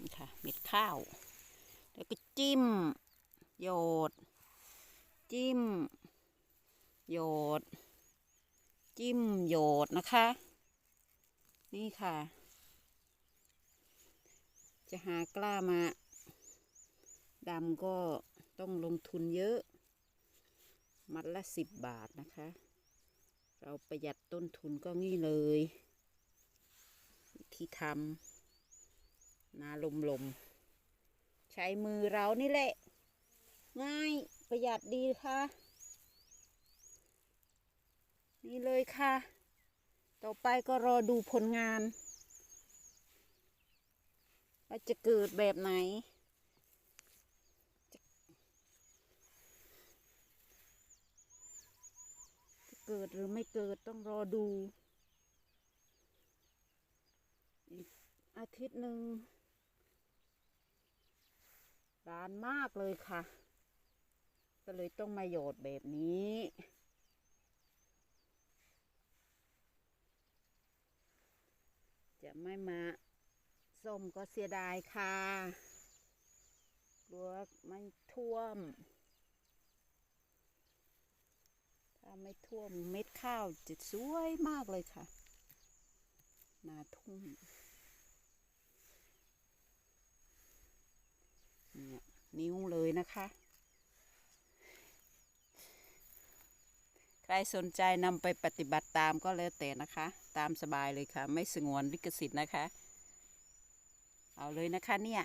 นี่ค่ะ เม็ดข้าว แล้วก็จิ้มโยด จิ้มโยด จิ้มโยดนะคะ นี่ค่ะ จะหากล้ามาดำก็ต้องลงทุนเยอะ มัดละสิบบาทนะคะ เราประหยัดต้นทุนก็งี้เลยวิธีทำ นาลมลมๆใช้มือเรานี่แหละ ง่ายประหยัดดีค่ะ นี่เลยค่ะ ต่อไปก็รอดูผลงาน ว่าจะเกิดแบบไหน จะจะเกิดหรือไม่เกิดต้องรอดู อีกอาทิตย์หนึ่ง ร้านมากเลยค่ะ ก็เลยต้องมาโยดแบบนี้จะไม่มาส้มก็เสียดายค่ะกลัวไม่ท่วม ถ้าไม่ท่วมเม็ดข้าวจะสวยมากเลยค่ะ นาทุ่งเนิ้วเลยนะคะ ใครสนใจนำไปปฏิบัติตามก็แล้วแต่นะคะ ตามสบายเลยค่ะ ไม่สงวนลิขสิทธิ์นะคะ เอาเลยนะคะเนี่ย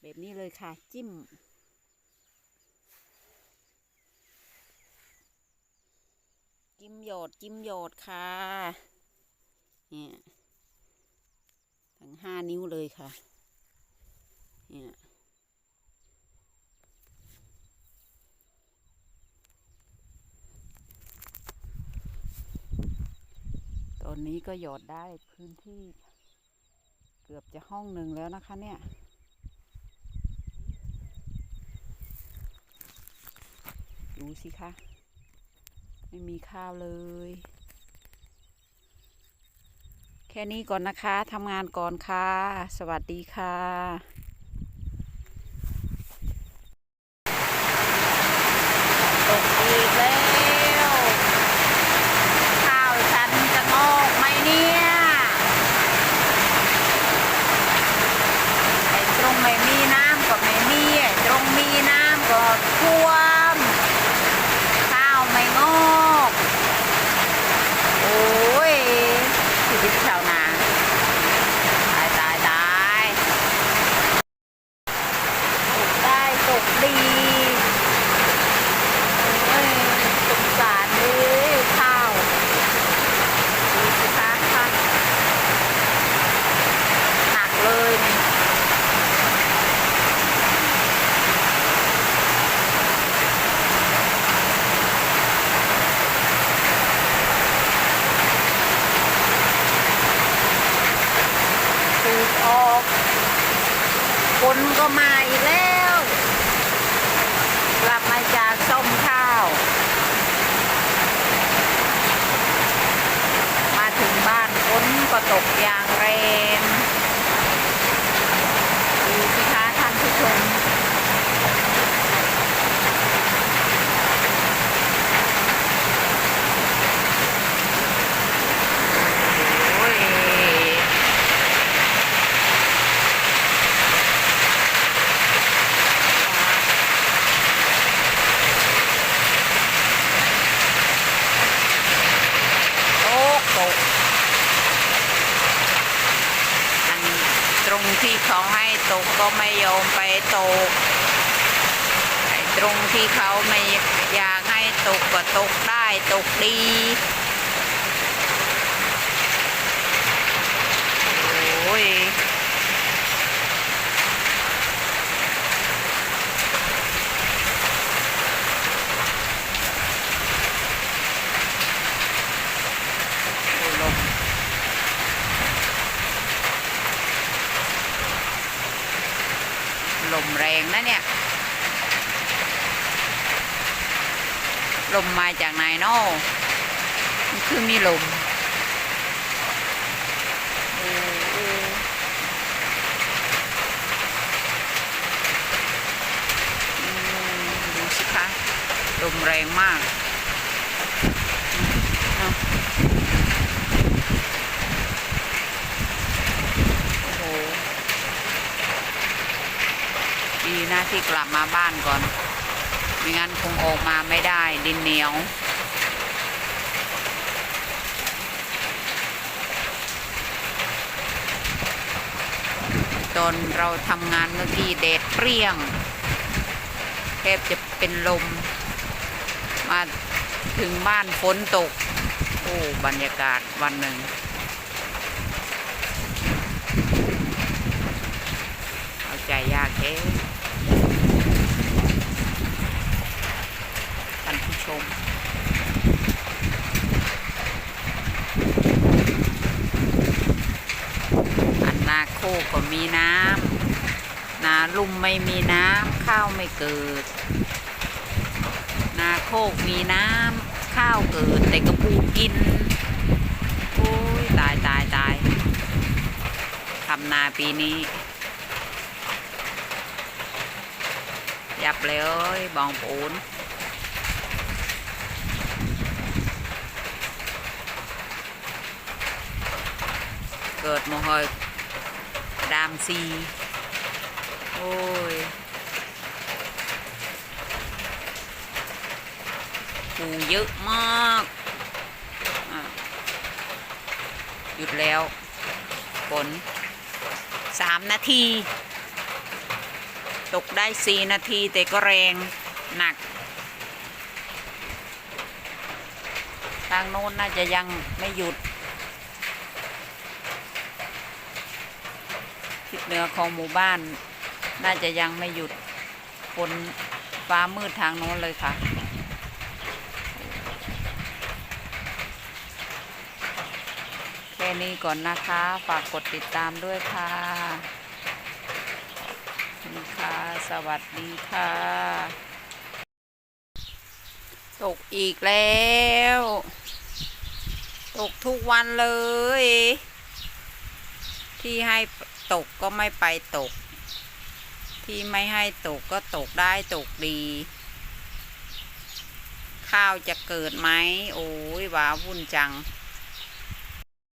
แบบนี้เลยค่ะ จิ้มจิ้มโยดจิ้มโยดค่ะเนี่ยทั้งห้านิ้วเลยค่ะเนี่ย นนี้ก็หยอดได้พื้นที่ เกือบจะห้องหนึ่งแล้วนะคะเนี่ย ดูสิคะ ไม่มีข้าวเลย แค่นี้ก่อนนะคะทำงานก่อนค่ะ สวัสดีค่ะกอีกแล้ว ข้าวฉันจะงอกไหมเนี่ย ไอ้ตรงไม่มีน้ำก็ไม่มีไอ้ตรงมีน้ำก็ท่วม ข้าวไม่งอก โอ้ยชีวิตชาวนา ตายตายตายตกได้ตกดีโอ้ยสงสารเลยข้าวดูสิคะค่ะหนักเลยนี่ สูบออกคน ก็มาอีกแล้ว กลับมาจากส้มข้าว มาถึงบ้านฝนก็ตกอย่างแรงดูสิคะท่านผู้ชม โอ้ย โต๊ะตกอันตรงที่ เขาให้ตกก็ไม่ยอมไปตกตรงที่เขาไม่อยากให้ตกก็ตกได้ตกดีโอ้ย ลมมาจากไหนนอมัคือมีลมดูสิคะลมแรงมากดีนะที่กลับมาบ้านก่อน ไม่งั้นคงออกมาไม่ได้ดินเหนียว ตอนเราทำงานเมื่อกี้แดดเปรี้ยงแทบจะเป็นลม มาถึงบ้านฝนตก โอ้บรรยากาศวันหนึ่งเอาใจยากแค่ท่านผู้ชม อันนาโคกก็ มีน้ำนาลุ่มไม่มีน้ำข้าวไม่เกิด นาโคกมีน้ำข้าวเกิดแต่กระปูกินโอ้ยตายตายตายทำนาปีนี้ ยับเลยบองปูนเกิดโมหอยามซีโอ้ยปูเยอะมากหยุดแล้วฝนสามนาที ตกได้สี่นาที แต่ก็แรงหนัก ทางโน้นน่าจะยังไม่หยุด ทิศเหนือของหมู่บ้าน น่าจะยังไม่หยุดฝนฟ้ามืดทางโน้นเลยค่ะ แค่นี้ก่อนนะคะ ฝากกดติดตามด้วยค่ะคุณค่ะ สวัสดีค่ะ ตกอีกแล้ว ตกทุกวันเลย ที่ให้ ตกก็ไม่ไปตก ที่ไม่ให้ตกก็ตกได้ตกดี ข้าวจะเกิดไหมโอ้ยว้าวุ่นจัง